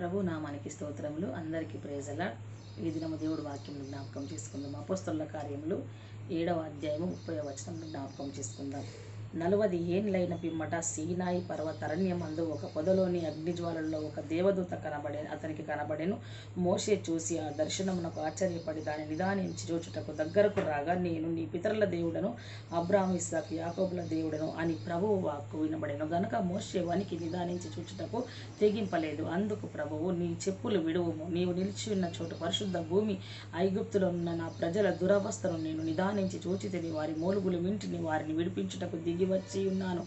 ప్రభు నామానికి స్తోత్రములు. అందరికీ ప్రేజల ఈ దినము దేవుడు వాక్యం జ్ఞాపకం చేసుకుందాం. అపోస్తల కార్యములు ఏడవ అధ్యాయము ముప్పై వచనం జ్ఞాపకం చేసుకుందాం. నలువది ఏండ్లైన పిమ్మట సీనాయి పర్వతరణ్యమందు ఒక పొదలోని అగ్నిజ్వాలల్లో ఒక దేవదూత కనబడే అతనికి కనబడెను. మోషే చూసి ఆ దర్శనమునకు ఆశ్చర్యపడి దాని నిదానించి చూచుటకు దగ్గరకు రాగా నేను నీ పితరుల దేవుడను అబ్రాహ్మ ఇస్సాకు యాకోబుల దేవుడను అని ప్రభువు వాక్కు వినబడెను. గనుక మోషే వనికి నిదానించి చూచుటకు తెగింపలేదు. అందుకు ప్రభువు నీ చెప్పులు విడువము. నీవు నిలిచి ఉన్న చోటు పరిశుద్ధ భూమి ఐగుప్తులో ఉన్న నా ప్రజల దురవస్థను నేను నిదానించి చూచితిని వారి మూలుగులు వింటిని వారిని విడిపించుటకు దిగి వచ్చి ఉన్నాను.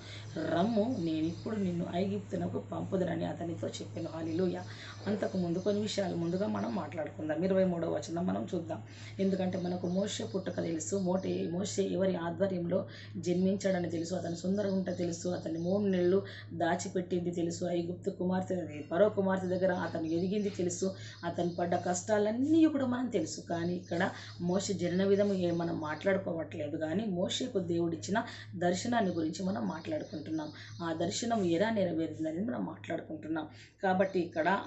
రమ్ము నేను ఇప్పుడు నిన్ను ఐగిప్తునకు పంపుదనని అతనితో చెప్పాను. హాలిలోయ అంతకు ముందు కొన్ని విషయాలు ముందుగా మనం మాట్లాడుకుందాం. ఇరవై మూడవ వచనం మనం చూద్దాం. ఎందుకంటే మనకు మోషే పుట్టక తెలుసు. మోటే మోసే ఎవరి ఆధ్వర్యంలో జన్మించాడని తెలుసు. అతను సుందరగుంట తెలుసు. అతన్ని మూడు నెలలు దాచిపెట్టింది తెలుసు. ఐగుప్తు కుమార్తె పరో కుమార్తె దగ్గర అతను ఎదిగింది తెలుసు. అతను పడ్డ కష్టాలన్నీ కూడా మనం తెలుసు. కానీ ఇక్కడ మోష జనన విధము ఏ మనం మాట్లాడుకోవట్లేదు. కానీ మోషకు దేవుడిచ్చిన దర్శనాన్ని గురించి మనం మాట్లాడుకుంటున్నాం. ఆ దర్శనం ఎలా నెరవేరిందని మనం మాట్లాడుకుంటున్నాం. కాబట్టి ఇక్కడ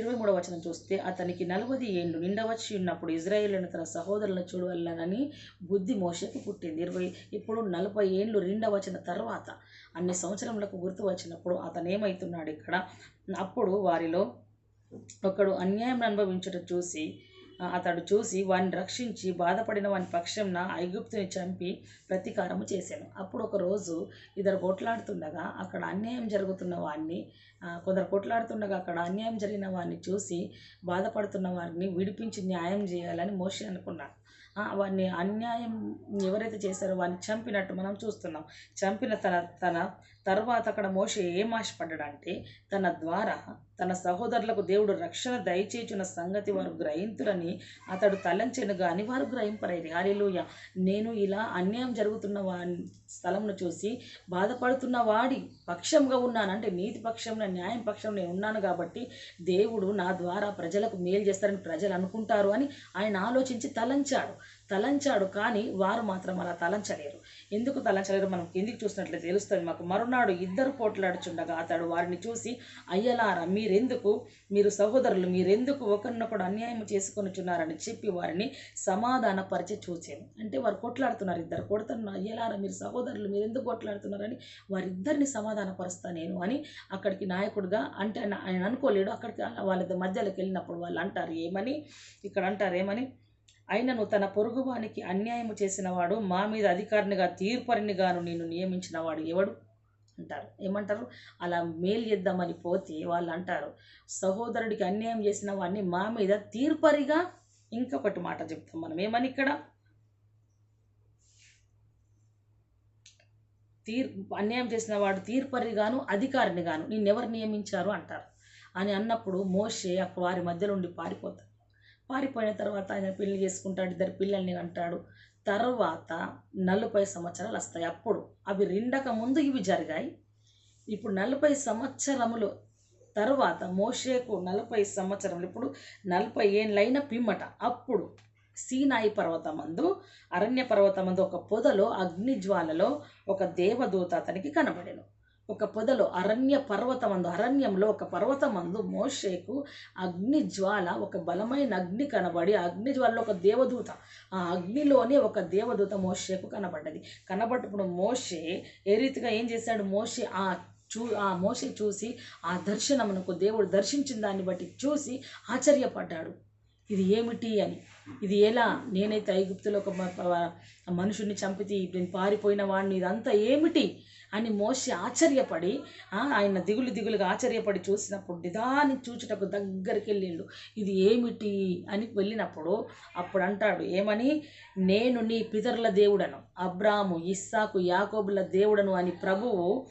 ఇరవై మూడవ వచనం చూస్తే అతనికి నలభై ఏళ్ళు నిండవచ్చి ఉన్నప్పుడు ఇజ్రాయేలును తన సహోదరులను చూడవల్లనని బుద్ధి మోసకు పుట్టింది. ఇరవై ఇప్పుడు నలభై ఏళ్ళు రెండవచన తర్వాత అన్ని సంవత్సరములకు గుర్తు వచ్చినప్పుడు అతను ఏమవుతున్నాడు ఇక్కడ? అప్పుడు వారిలో ఒకడు అన్యాయం అనుభవించుట చూసి అతడు చూసి వాడిని రక్షించి బాధపడిన వాని పక్షంన ఐగుప్తుని చంపి ప్రతీకారము చేశాను. అప్పుడు ఒక రోజు ఇద్దరు కొట్లాడుతుండగా అక్కడ అన్యాయం జరుగుతున్న వాడిని కొందరు కొట్లాడుతుండగా అక్కడ అన్యాయం జరిగిన వాడిని చూసి బాధపడుతున్న వారిని విడిపించి న్యాయం చేయాలని మోషి అనుకున్నాడు. వాడిని అన్యాయం ఎవరైతే చేశారో వాడిని చంపినట్టు మనం చూస్తున్నాం. చంపిన తన తన తర్వాత అక్కడ మోషే ఏం ఆశపడ్డాడంటే తన ద్వారా తన సహోదరులకు దేవుడు రక్షణ దయచేచున్న సంగతి వారు గ్రహింతురని అతడు తలంచెను గాని వారు గ్రహింపరైరి. హల్లెలూయా. నేను ఇలా అన్యాయం జరుగుతున్న వాడి స్థలంను చూసి బాధపడుతున్న వాడి పక్షంగా ఉన్నాను. అంటే నీతి పక్షంలో న్యాయం పక్షంలో నేను ఉన్నాను కాబట్టి దేవుడు నా ద్వారా ప్రజలకు మేలు చేస్తారని ప్రజలు అనుకుంటారు అని ఆయన ఆలోచించి తలంచాడు. తలంచాడు కానీ వారు మాత్రం అలా తలంచలేరు. ఎందుకు తలంచలేరు మనం కిందికి చూసినట్లయితే తెలుస్తుంది. మాకు మరునాడు ఇద్దరు పోట్లాడుచుండగా అతడు వారిని చూసి అయ్యలారా మీరెందుకు? మీరు సహోదరులు మీరెందుకు ఒకరినొకడు అన్యాయం చేసుకొనిచున్నారని చెప్పి వారిని సమాధానపరిచి చూచాను. అంటే వారు కొట్లాడుతున్నారు ఇద్దరు కొడుతున్నారు. అయ్యలారా మీరు సహోదరులు మీరు ఎందుకు కొట్లాడుతున్నారని వారిద్దరిని సమాధానపరుస్తా నేను అని అక్కడికి నాయకుడిగా అంటే ఆయన ఆయన అనుకోలేడు. అక్కడికి వాళ్ళ మధ్యలోకి వెళ్ళినప్పుడు వాళ్ళు అంటారు ఏమని? ఇక్కడ అంటారు ఏమని? అయినను తన పొరుగువానికి అన్యాయము చేసినవాడు మా మీద అధికారినిగా తీర్పరినిగాను నేను నియమించినవాడు ఎవడు? అంటారు. ఏమంటారు? అలా మేలు చేద్దామని పోతే వాళ్ళు అంటారు సహోదరుడికి అన్యాయం చేసిన వాడిని మా మీద తీర్పరిగా ఇంకొకటి మాట చెప్తాం మనం. ఏమని ఇక్కడ? తీర్ అన్యాయం చేసిన వాడు తీర్పరిగాను అధికారినిగాను నిన్నెవరు నియమించారు? అంటారు. అని అన్నప్పుడు మోషే వారి మధ్యలో ఉండి పారిపోతారు పారిపోయిన తర్వాత ఆయన పెళ్ళి చేసుకుంటాడు ఇద్దరు పిల్లల్ని అంటాడు. తర్వాత నలభై సంవత్సరాలు వస్తాయి. అప్పుడు అవి రెండక ముందు ఇవి జరిగాయి. ఇప్పుడు నలభై సంవత్సరములు తర్వాత మోషేకు నలభై సంవత్సరములు. ఇప్పుడు నలభై ఏళ్ళైన పిమ్మట. అప్పుడు సీనాయి పర్వతమందు అరణ్య పర్వతమందు ఒక పొదలో అగ్నిజ్వాలలో ఒక దేవదూత అతనికి కనబడెను. ఒక పొదలో అరణ్య పర్వతమందు అరణ్యంలో ఒక పర్వతమందు మోషేకు అగ్ని జ్వాల ఒక బలమైన అగ్ని కనబడి అగ్ని జ్వాలలో ఒక దేవదూత ఆ అగ్నిలోనే ఒక దేవదూత మోషేకు కనబడ్డది. కనబడ్డప్పుడు మోషే ఏ రీతిగా ఏం చేశాడు? మోషే ఆ చూ ఆ మోషే చూసి ఆ దర్శనమునకు దేవుడు దర్శించిన దాన్ని బట్టి చూసి ఆశ్చర్యపడ్డాడు. ఇది ఏమిటి అని. ఇది ఎలా? నేనైతే ఐగుప్తులో ఒక మ- మనుషుని చంపితే నేను పారిపోయిన వాడిని ఇదంతా ఏమిటి అని మోసి ఆశ్చర్యపడి ఆయన దిగులు దిగులుగా ఆశ్చర్యపడి చూసినప్పుడు నిదాని చూచుటకు దగ్గరికి వెళ్ళిండు. ఇది ఏమిటి అని వెళ్ళినప్పుడు అప్పుడు అంటాడు ఏమని? నేను నీ పితరుల దేవుడను అబ్రాము ఇస్సాకు యాకోబుల దేవుడను అని ప్రభువు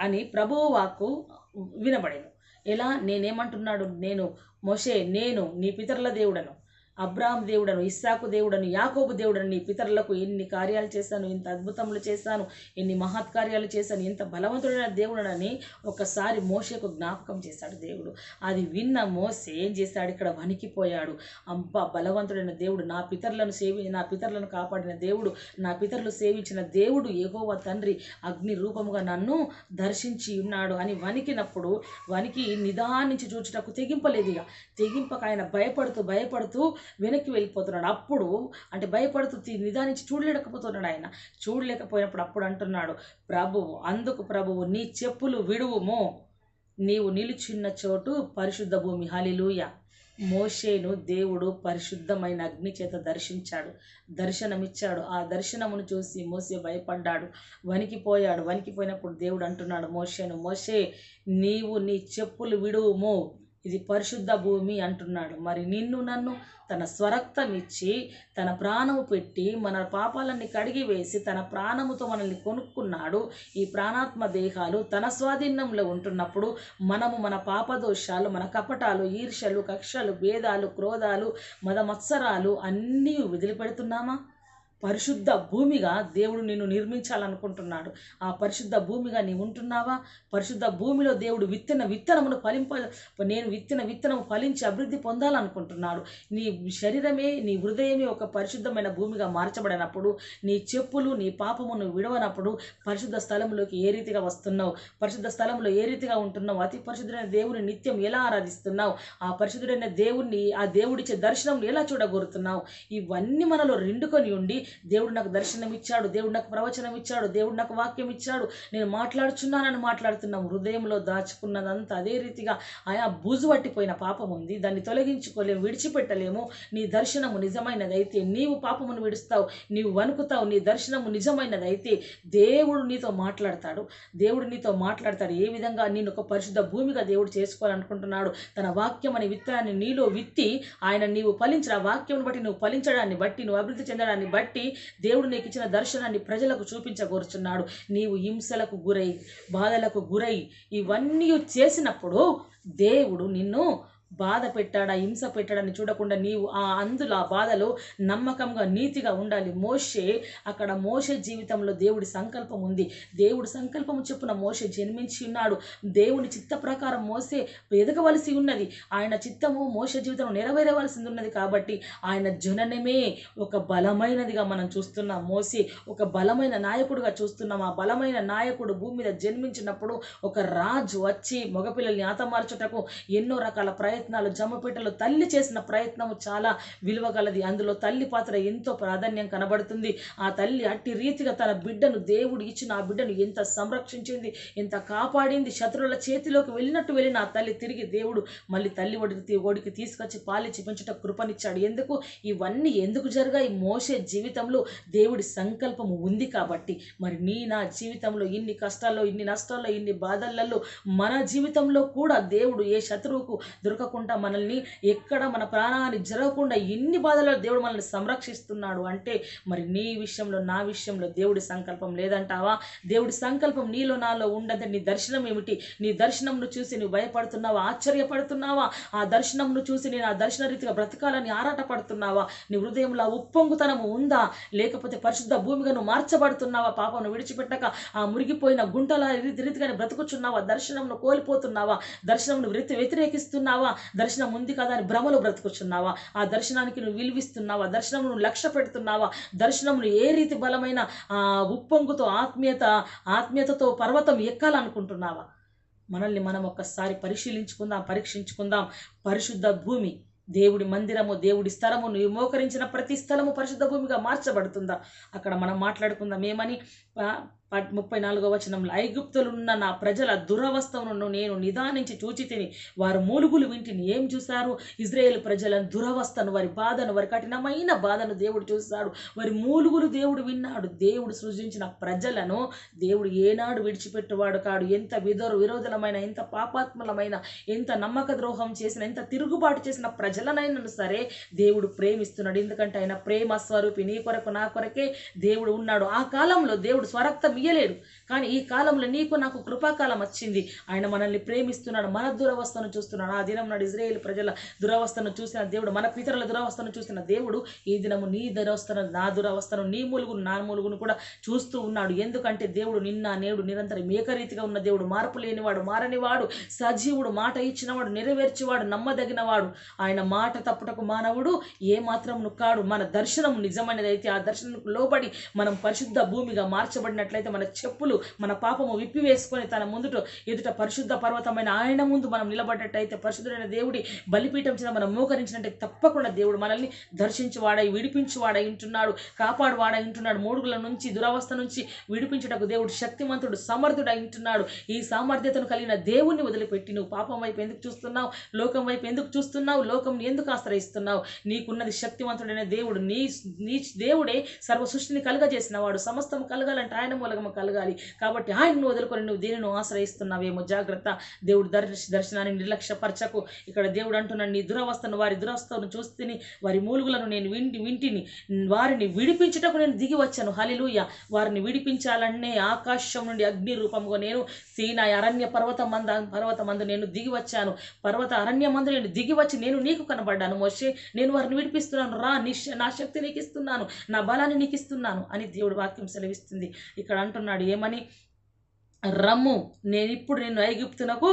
అని ప్రభువు వాక్కు వినబడేను ఎలా నేనేమంటున్నాడు? నేను మోషే నేను నీ పితరుల దేవుడను. అబ్రాహం దేవుడను ఇస్సాకు దేవుడను యాకోబు దేవుడను నీ పితరులకు ఎన్ని కార్యాలు చేశాను ఇంత అద్భుతములు చేశాను ఎన్ని మహత్కార్యాలు చేశాను ఇంత బలవంతుడైన దేవుడనని ఒకసారి మోషకు జ్ఞాపకం చేశాడు దేవుడు. అది విన్న మోసే ఏం చేశాడు? ఇక్కడ వణికిపోయాడు. అబ్బా బలవంతుడైన దేవుడు నా పితరులను సేవి నా పితరులను కాపాడిన దేవుడు నా పితరులు సేవించిన దేవుడు ఏగోవ తండ్రి అగ్ని రూపముగా నన్ను దర్శించి ఉన్నాడు అని వణికినప్పుడు వణికి నిదానించి చూచుటకు తెగింపలేదు ఇక. తెగింపక ఆయన భయపడుతూ భయపడుతూ వెనక్కి వెళ్ళిపోతున్నాడు. అప్పుడు అంటే భయపడుతూ నిదానించి చూడలేకపోతున్నాడు ఆయన. చూడలేకపోయినప్పుడు అప్పుడు అంటున్నాడు ప్రభువు అందుకు ప్రభువు నీ చెప్పులు విడువుము. నీవు నిలుచున్న చోటు పరిశుద్ధ భూమి. హలిలూయ మోషేను దేవుడు పరిశుద్ధమైన అగ్ని చేత దర్శించాడు. దర్శనమిచ్చాడు. ఆ దర్శనమును చూసి మోసే భయపడ్డాడు. వణికిపోయాడు. వణికిపోయినప్పుడు దేవుడు అంటున్నాడు మోషేను మోషే నీవు నీ చెప్పులు విడువుము. ఇది పరిశుద్ధ భూమి అంటున్నాడు. మరి నిన్ను నన్ను తన స్వరక్తం ఇచ్చి తన ప్రాణము పెట్టి మన పాపాలన్నీ కడిగి వేసి తన ప్రాణముతో మనల్ని కొనుక్కున్నాడు. ఈ ప్రాణాత్మ దేహాలు తన స్వాధీనంలో ఉంటున్నప్పుడు మనము మన పాపదోషాలు మన కపటాలు ఈర్షలు కక్షలు భేదాలు క్రోధాలు మద మత్సరాలు అన్నీ వదిలిపెడుతున్నామా? పరిశుద్ధ భూమిగా దేవుడు నిన్ను నిర్మించాలనుకుంటున్నాడు. ఆ పరిశుద్ధ భూమిగా నీవు ఉంటున్నావా? పరిశుద్ధ భూమిలో దేవుడు విత్తన విత్తనమును ఫలింప నేను విత్తన విత్తనము ఫలించి అభివృద్ధి పొందాలనుకుంటున్నాడు. నీ శరీరమే నీ హృదయమే ఒక పరిశుద్ధమైన భూమిగా మార్చబడినప్పుడు నీ చెప్పులు నీ పాపమును విడవనప్పుడు పరిశుద్ధ స్థలంలోకి ఏ రీతిగా వస్తున్నావు? పరిశుద్ధ స్థలంలో ఏ రీతిగా ఉంటున్నావు? అతి పరిశుద్ధుడైన దేవుని నిత్యం ఎలా ఆరాధిస్తున్నావు? ఆ పరిశుద్ధుడైన దేవుణ్ణి ఆ దేవుడిచ్చే దర్శనం ఎలా చూడగోరుతున్నావు? ఇవన్నీ మనలో రెండుకొని ఉండి దేవుడు నాకు దర్శనం ఇచ్చాడు దేవుడు నాకు ప్రవచనం ఇచ్చాడు దేవుడు నాకు వాక్యం ఇచ్చాడు నేను మాట్లాడుచున్నానని మాట్లాడుతున్నాం హృదయంలో దాచుకున్నదంతా అదే రీతిగా ఆయా బూజు పట్టిపోయిన పాపం ఉంది. దాన్ని తొలగించుకోలేము విడిచిపెట్టలేము. నీ దర్శనము నిజమైనదైతే నీవు పాపమును విడుస్తావు నీవు వణుకుతావు. నీ దర్శనము నిజమైనదైతే దేవుడు నీతో మాట్లాడతాడు. దేవుడు నీతో మాట్లాడతాడు. ఏ విధంగా నేను ఒక పరిశుద్ధ భూమిగా దేవుడు చేసుకోవాలనుకుంటున్నాడు? తన వాక్యం అనే విత్తనాన్ని నీలో విత్తి ఆయన నీవు ఫలించిన ఆ వాక్యం బట్టి నువ్వు ఫలించడాన్ని బట్టి నువ్వు అభివృద్ధి చెందడాన్ని బట్టి దేవుడు నీకు ఇచ్చిన దర్శనాన్ని ప్రజలకు చూపించగోరుచున్నాడు. నీవు హింసలకు గురై బాధలకు గురై ఇవన్నీ చేసినప్పుడు దేవుడు నిన్ను బాధ పెట్టాడా హింస పెట్టాడని చూడకుండా నీవు ఆ అందులో ఆ బాధలో నమ్మకంగా నీతిగా ఉండాలి. మోషే అక్కడ మోషే జీవితంలో దేవుడి సంకల్పం ఉంది. దేవుడి సంకల్పం చెప్పున మోషే జన్మించి ఉన్నాడు. దేవుని చిత్త ప్రకారం మోసే ఎదగవలసి ఉన్నది. ఆయన చిత్తము మోషే జీవితంలో నెరవేరవలసి ఉన్నది కాబట్టి ఆయన జననమే ఒక బలమైనదిగా మనం చూస్తున్నాం. మోసే ఒక బలమైన నాయకుడుగా చూస్తున్నాం. ఆ బలమైన నాయకుడు భూమి మీద జన్మించినప్పుడు ఒక రాజు వచ్చి మగపిల్లల్ని ఆతమార్చుటకు ఎన్నో రకాల ప్రయత్నం ప్రయత్నాలు జమ్మపేటలో తల్లి చేసిన ప్రయత్నము చాలా విలువగలది. అందులో తల్లి పాత్ర ఎంతో ప్రాధాన్యం కనబడుతుంది. ఆ తల్లి అట్టి రీతిగా తన బిడ్డను దేవుడు ఇచ్చిన ఆ బిడ్డను ఎంత సంరక్షించింది ఎంత కాపాడింది శత్రువుల చేతిలోకి వెళ్ళినట్టు వెళ్ళిన ఆ తల్లి తిరిగి దేవుడు మళ్ళీ తల్లి ఒడికి ఒడికి తీసుకొచ్చి పాలిచ్చి పెంచుట కృపనిచ్చాడు. ఎందుకు? ఇవన్నీ ఎందుకు జరిగాయి? మోసే జీవితంలో దేవుడి సంకల్పము ఉంది కాబట్టి. మరి నీ నా జీవితంలో ఇన్ని కష్టాల్లో ఇన్ని నష్టాల్లో ఇన్ని బాధలలో మన జీవితంలో కూడా దేవుడు ఏ శత్రువుకు దొరకకుండా మనల్ని ఎక్కడ మన ప్రాణాన్ని జరగకుండా ఎన్ని బాధలో దేవుడు మనల్ని సంరక్షిస్తున్నాడు అంటే మరి నీ విషయంలో నా విషయంలో దేవుడి సంకల్పం లేదంటావా? దేవుడి సంకల్పం నీలో నాలో ఉండదంటే నీ దర్శనం ఏమిటి? నీ దర్శనంను చూసి నువ్వు భయపడుతున్నావా? ఆశ్చర్యపడుతున్నావా? ఆ దర్శనంను చూసి నేను ఆ దర్శన రీతిగా బ్రతకాలని ఆరాటపడుతున్నావా? నీ హృదయంలో ఉప్పొంగుతనము ఉందా? లేకపోతే పరిశుద్ధ భూమిగా నువ్వు మార్చబడుతున్నావా? పాపను విడిచిపెట్టక ఆ మురిగిపోయిన గుంటల రీతి రీతిగానే బ్రతుకుచున్నావా? దర్శనంను కోల్పోతున్నావా? దర్శనంను వ్యతిరేకిస్తున్నావా? దర్శనం ఉంది కదా అని భ్రమలో బ్రతుకుచున్నావా ఆ దర్శనానికి నువ్వు విలువిస్తున్నావా? దర్శనం నువ్వు లక్ష్య పెడుతున్నావా? దర్శనంను ఏ రీతి బలమైన ఆ ఉప్పొంగుతో ఆత్మీయత ఆత్మీయతతో పర్వతం ఎక్కాలనుకుంటున్నావా? మనల్ని మనం ఒక్కసారి పరిశీలించుకుందాం పరీక్షించుకుందాం. పరిశుద్ధ భూమి దేవుడి మందిరము దేవుడి స్థలము నువ్వు మోకరించిన ప్రతి స్థలము పరిశుద్ధ భూమిగా మార్చబడుతుందా? అక్కడ మనం మాట్లాడుకుందాం. ఏమని? ముప్పై నాలుగో వచనంలో ఐగుప్తులున్న నా ప్రజల దురవస్థను నేను నిదానించి చూచి తిని వారు మూలుగులు వింటిని ఏం చూశారు? ఇజ్రాయేల్ ప్రజల దురవస్థను వారి బాధను వారి కఠినమైన బాధను దేవుడు చూశాడు. వారి మూలుగులు దేవుడు విన్నాడు. దేవుడు సృజించిన ప్రజలను దేవుడు ఏనాడు విడిచిపెట్టువాడు కాడు. ఎంత విధో విరోధులమైన ఎంత పాపాత్మలమైన ఎంత నమ్మక ద్రోహం చేసిన ఎంత తిరుగుబాటు చేసిన ప్రజలనైనా సరే దేవుడు ప్రేమిస్తున్నాడు. ఎందుకంటే ఆయన ప్రేమ స్వరూపి నీ కొరకు నా కొరకే దేవుడు ఉన్నాడు. ఆ కాలంలో దేవుడు స్వరక్తం ఇయ్యలేడు కానీ ఈ కాలంలో నీకు నాకు కృపాకాలం వచ్చింది. ఆయన మనల్ని ప్రేమిస్తున్నాడు మన దురవస్థను చూస్తున్నాడు. ఆ దినం నాడు ఇజ్రాయేల్ ప్రజల దురవస్థను చూసిన దేవుడు మన పితరుల దురవస్థను చూసిన దేవుడు ఈ దినము నీ దురవస్థను నా దురవస్థను నీ మూలుగును నా మూలుగును కూడా చూస్తూ ఉన్నాడు. ఎందుకంటే దేవుడు నిన్న నేడు నిరంతరం ఏకరీతిగా ఉన్న దేవుడు మార్పు లేనివాడు మారనివాడు సజీవుడు మాట ఇచ్చినవాడు నెరవేర్చేవాడు నమ్మదగినవాడు. ఆయన మాట తప్పుటకు మానవుడు ఏ మాత్రం కాడు మన దర్శనం నిజమైనది అయితే ఆ దర్శనం లోబడి మనం పరిశుద్ధ భూమిగా మార్చబడినట్లయితే మన చెప్పులు మన పాపము విప్పివేసుకొని తన ముందుట ఎదుట పరిశుద్ధ పర్వతమైన ఆయన ముందు మనం నిలబడ్డట్టయితే పరిశుద్ధుడైన దేవుడి బలిపీఠం చిన్న మనం మోకరించినట్టే తప్పకుండా దేవుడు మనల్ని దర్శించువాడై విడిపించువాడై ఉంటున్నాడు కాపాడువాడై ఉంటున్నాడు. మూడుగుల నుంచి దురవస్థ నుంచి విడిపించుటకు దేవుడు శక్తిమంతుడు సమర్థుడై ఉంటున్నాడు. ఈ సామర్థ్యతను కలిగిన దేవుణ్ణి వదిలిపెట్టి నువ్వు పాపం వైపు ఎందుకు చూస్తున్నావు? లోకం వైపు ఎందుకు చూస్తున్నావు? లోకం ఎందుకు ఆశ్రయిస్తున్నావు? నీకున్నది శక్తివంతుడైన దేవుడు నీ నీ దేవుడే సర్వ సృష్టిని కలుగజేసిన వాడు సమస్తం కలగాలంటే ఆయన మూలకము కలగాలి. కాబట్టి ఆయనను వదులుకొని నువ్వు దీనిని ఆశ్రయిస్తున్నావేమో. జాగ్రత్త. దేవుడు దర్శ దర్శనాన్ని నిర్లక్ష్యపరచకు. ఇక్కడ దేవుడు అంటున్నాడు నీ దురవస్థను వారి దురవస్థను చూస్తేని వారి మూలుగులను నేను వింటి వింటిని వారిని విడిపించుటకు నేను దిగి వచ్చాను. హలిలుయ వారిని విడిపించాలనే ఆకాశం నుండి అగ్ని రూపంగా నేను సీనాయ అరణ్య పర్వత మంద పర్వత మందు నేను దిగి వచ్చాను. పర్వత అరణ్య మందు నేను దిగి వచ్చి నేను నీకు కనబడ్డాను. మోషే నేను వారిని విడిపిస్తున్నాను. రా నీ నా శక్తి నీకు ఇస్తున్నాను నా బలాన్ని నీకు ఇస్తున్నాను అని దేవుడు వాక్యం సెలవిస్తుంది. ఇక్కడ అంటున్నాడు. ఏమని? రమ్ము నేను ఇప్పుడు నిన్ను ఐగుప్తునకు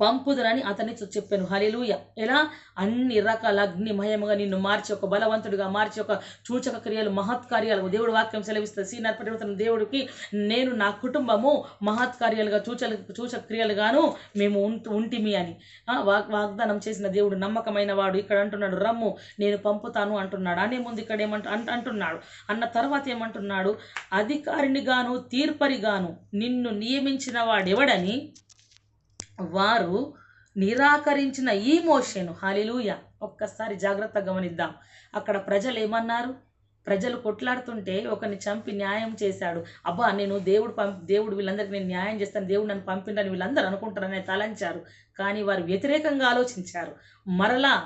పంపుదునని అతనితో చెప్పాను. హలిలుయ ఎలా? అన్ని రకాల అగ్నిమయముగా నిన్ను మార్చి ఒక బలవంతుడిగా మార్చి ఒక సూచక క్రియలు మహత్కార్యాలు దేవుడు వాక్యం సెలవిస్తుంది. సీ పరివర్తన దేవుడికి నేను నా కుటుంబము మహత్కార్యాలుగా సూచల సూచక క్రియలుగాను మేము ఉంటు ఉంటిమి అని. వాగ్ వాగ్దానం చేసిన దేవుడు నమ్మకమైన వాడు. ఇక్కడ అంటున్నాడు రమ్ము నేను పంపుతాను అంటున్నాడు. అనే ముందు ఇక్కడ ఏమంట అంటున్నాడు. అన్న తర్వాత ఏమంటున్నాడు? అధికారినిగాను తీర్పరిగాను నిన్ను నియమించిన వాడెవడని వారు నిరాకరించిన ఈ మోషేను. హాలిలూయ. ఒక్కసారి జాగ్రత్తగా గమనిద్దాం. అక్కడ ప్రజలు ఏమన్నారు ప్రజలు కొట్లాడుతుంటే ఒకరిని చంపి న్యాయం చేశాడు. అబ్బా నేను దేవుడు పంపి దేవుడు వీళ్ళందరికీ నేను న్యాయం చేస్తాను దేవుడు నన్ను పంపిండని వీళ్ళందరూ అనుకుంటారని తలంచారు. కానీ వారు వ్యతిరేకంగా ఆలోచించారు. మరలా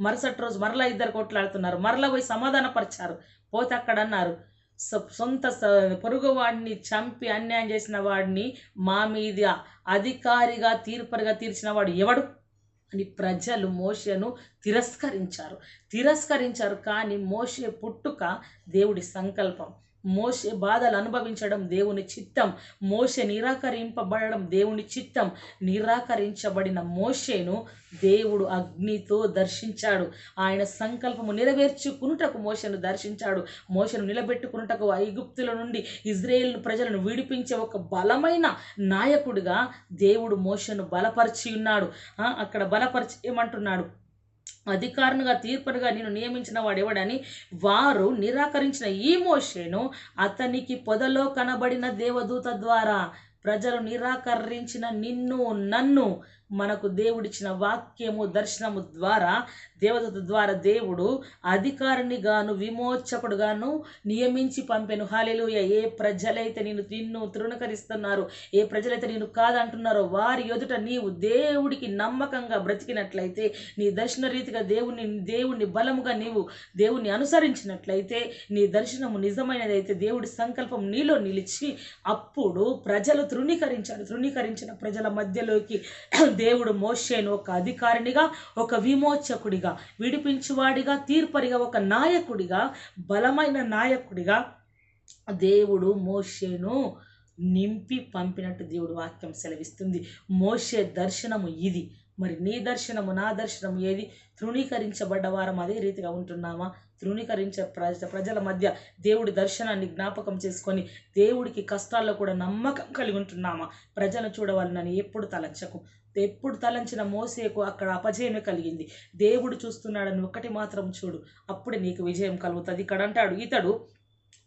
మరుసటి రోజు మరలా ఇద్దరు కొట్లాడుతున్నారు. మరలా పోయి సమాధానపరిచారు. పోతే అక్కడ అన్నారు సొంత స- పొరుగువాడిని చంపి అన్యాయం చేసిన వాడిని మా మీద అధికారిగా తీర్పరిగా తీర్చిన వాడు ఎవడు? అని ప్రజలు మోషను తిరస్కరించారు. తిరస్కరించారు కానీ మోషే పుట్టుక దేవుడి సంకల్పం. మోసే బాధలు అనుభవించడం దేవుని చిత్తం. మోసే నిరాకరింపబడడం దేవుని చిత్తం. నిరాకరించబడిన మోషేను దేవుడు అగ్నితో దర్శించాడు. ఆయన సంకల్పము నెరవేర్చుకునుటకు మోషను దర్శించాడు. మోసను నిలబెట్టుకున్నటకు ఐగుప్తుల నుండి ఇజ్రాయేల్ ప్రజలను విడిపించే ఒక బలమైన నాయకుడిగా దేవుడు మోసను బలపరిచి ఉన్నాడు. అక్కడ బలపరిచి ఏమంటున్నాడు? అధికారునిగా తీర్పునిగా నేను నియమించిన వాడెవడని వారు నిరాకరించిన ఈ మోషేను అతనికి పొదలో కనబడిన దేవదూత ద్వారా ప్రజలు నిరాకరించిన నిన్ను నన్ను మనకు దేవుడిచ్చిన వాక్యము దర్శనము ద్వారా దేవదూత ద్వారా దేవుడు అధికారినిగాను విమోచకుడుగాను నియమించి పంపెను. హాలెలుయ ఏ ప్రజలైతే నేను నిన్ను తృణకరిస్తున్నారు ఏ ప్రజలైతే నేను కాదంటున్నారో వారి ఎదుట నీవు దేవుడికి నమ్మకంగా బ్రతికినట్లయితే నీ దర్శన రీతిగా దేవుని దేవుణ్ణి బలముగా నీవు దేవుణ్ణి అనుసరించినట్లయితే నీ దర్శనము నిజమైనదైతే దేవుడి సంకల్పం నీలో నిలిచి అప్పుడు ప్రజలు తృణీకరించారు. తృణీకరించిన ప్రజల మధ్యలోకి దేవుడు మోషేను ఒక అధికారినిగా ఒక విమోచకుడిగా విడిపించువాడిగా తీర్పరిగా ఒక నాయకుడిగా బలమైన నాయకుడిగా దేవుడు మోషేను నింపి పంపినట్టు దేవుడు వాక్యం సెలవిస్తుంది. మోషే దర్శనము ఇది. మరి నీ దర్శనము నా దర్శనము ఏది? తృణీకరించబడ్డ వారం అదే రీతిగా ఉంటున్నామా? తృణీకరించే ప్రజ ప్రజల మధ్య దేవుడి దర్శనాన్ని జ్ఞాపకం చేసుకొని దేవుడికి కష్టాల్లో కూడా నమ్మకం కలిగి ఉంటున్నామా? ప్రజలను చూడవాలని ఎప్పుడు తలంచకు. ఎప్పుడు తలంచిన మోసేకు అక్కడ అపజయమే కలిగింది. దేవుడు చూస్తున్నాడని ఒకటి మాత్రం చూడు అప్పుడే నీకు విజయం కలుగుతుంది. ఇక్కడ అంటాడు ఇతడు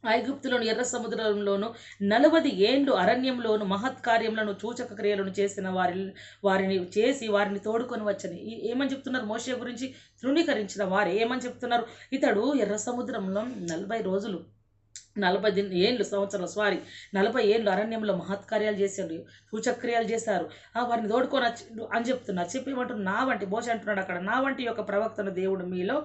ఐగుప్తులోను ఎర్ర సముద్రంలోను నలభై ఏండ్లు అరణ్యంలోను మహత్కార్యములను సూచక క్రియలను చేసిన వారి వారిని చేసి వారిని తోడుకొని వచ్చని. ఏమని చెప్తున్నారు మోషే గురించి? తృణీకరించిన వారు. ఏమని చెప్తున్నారు? ఇతడు ఎర్ర సముద్రంలో నలభై రోజులు నలభై ఏళ్ళు సంవత్సరం సారీ నలభై ఏళ్ళు అరణ్యంలో మహత్కార్యాలు చేశారు సూచక్రియాలు చేశారు. ఆ వారిని తోడుకొని వచ్చిండు అని చెప్తున్నారు చెప్పేమంటున్నారు నా వంటి మోస అంటున్నాడు అక్కడ నా వంటి యొక్క ప్రవక్తను దేవుడు మీలో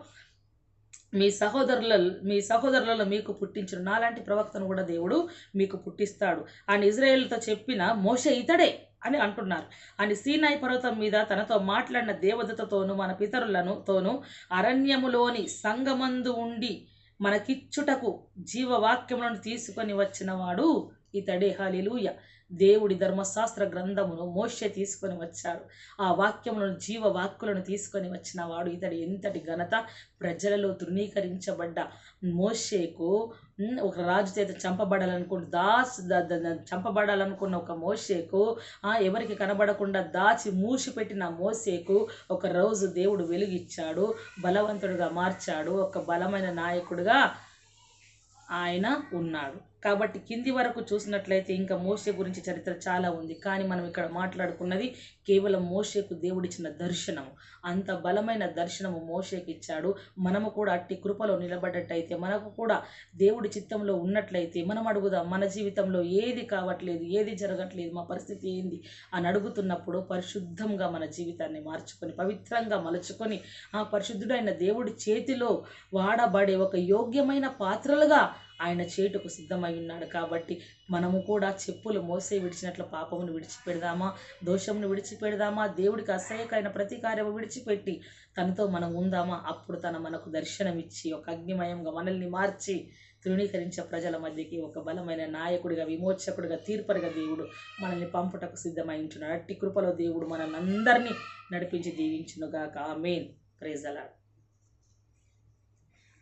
మీ సహోదరుల మీ సహోదరులలో మీకు పుట్టించిన నాలాంటి ప్రవక్తను కూడా దేవుడు మీకు పుట్టిస్తాడు. అని ఇజ్రాయేల్తో చెప్పిన మోష ఇతడే అని అంటున్నారు. అని సీనాయి పర్వతం మీద తనతో మాట్లాడిన దేవదతతోనూ మన పితరులను తోను అరణ్యములోని సంగమందు ఉండి మనకిచ్చుటకు జీవవాక్యములను తీసుకొని వచ్చినవాడు ఇతడే హలిలూయ దేవుడి ధర్మశాస్త్ర గ్రంథమును మోష్య తీసుకొని వచ్చాడు. ఆ వాక్యములను జీవ వాక్కులను తీసుకొని వచ్చిన వాడు ఇతడు ఎంతటి ఘనత ప్రజలలో తృణీకరించబడ్డ. మోషేకు ఒక రాజు చేత చంపబడాలనుకున్న దాస్ ద- చంపబడాలనుకున్న ఒక మోషేకు ఎవరికి కనబడకుండా దాచి మూసిపెట్టిన మోసేకు ఒక రోజు దేవుడు వెలుగిచ్చాడు. బలవంతుడిగా మార్చాడు. ఒక బలమైన నాయకుడిగా ఆయన ఉన్నాడు. కాబట్టి కింది వరకు చూసినట్లయితే ఇంకా మోసే గురించి చరిత్ర చాలా ఉంది. కానీ మనం ఇక్కడ మాట్లాడుకున్నది కేవలం మోషేకు దేవుడిచ్చిన దర్శనం అంత బలమైన దర్శనము మోషేకి ఇచ్చాడు. మనము కూడా అట్టి కృపలో నిలబడ్డట్టయితే మనకు కూడా దేవుడి చిత్తంలో ఉన్నట్లయితే మనం అడుగుదాం మన జీవితంలో ఏది కావట్లేదు ఏది జరగట్లేదు మా పరిస్థితి ఏంది అని అడుగుతున్నప్పుడు పరిశుద్ధంగా మన జీవితాన్ని మార్చుకొని పవిత్రంగా మలుచుకొని ఆ పరిశుద్ధుడైన దేవుడి చేతిలో వాడబడే ఒక యోగ్యమైన పాత్రలుగా ఆయన చేటుకు సిద్ధమై ఉన్నాడు కాబట్టి మనము కూడా చెప్పులు మోసే విడిచినట్లు పాపమును విడిచిపెడదామా దోషమును విడిచిపెడదామా దేవుడికి అసహ్యకైన ప్రతీకార్యము విడిచిపెట్టి తనతో మనం ఉందామా? అప్పుడు తన మనకు దర్శనమిచ్చి ఒక అగ్నిమయంగా మనల్ని మార్చి తృణీకరించే ప్రజల మధ్యకి ఒక బలమైన నాయకుడిగా విమోచకుడిగా తీర్పరిగా దేవుడు మనల్ని పంపుటకు సిద్ధమై ఉంటున్నాడు. అట్టి కృపలో దేవుడు మనల్ని అందరినీ నడిపించి దీవించునుగాక. ఆమెన్. ప్రైజ్ అలాడ్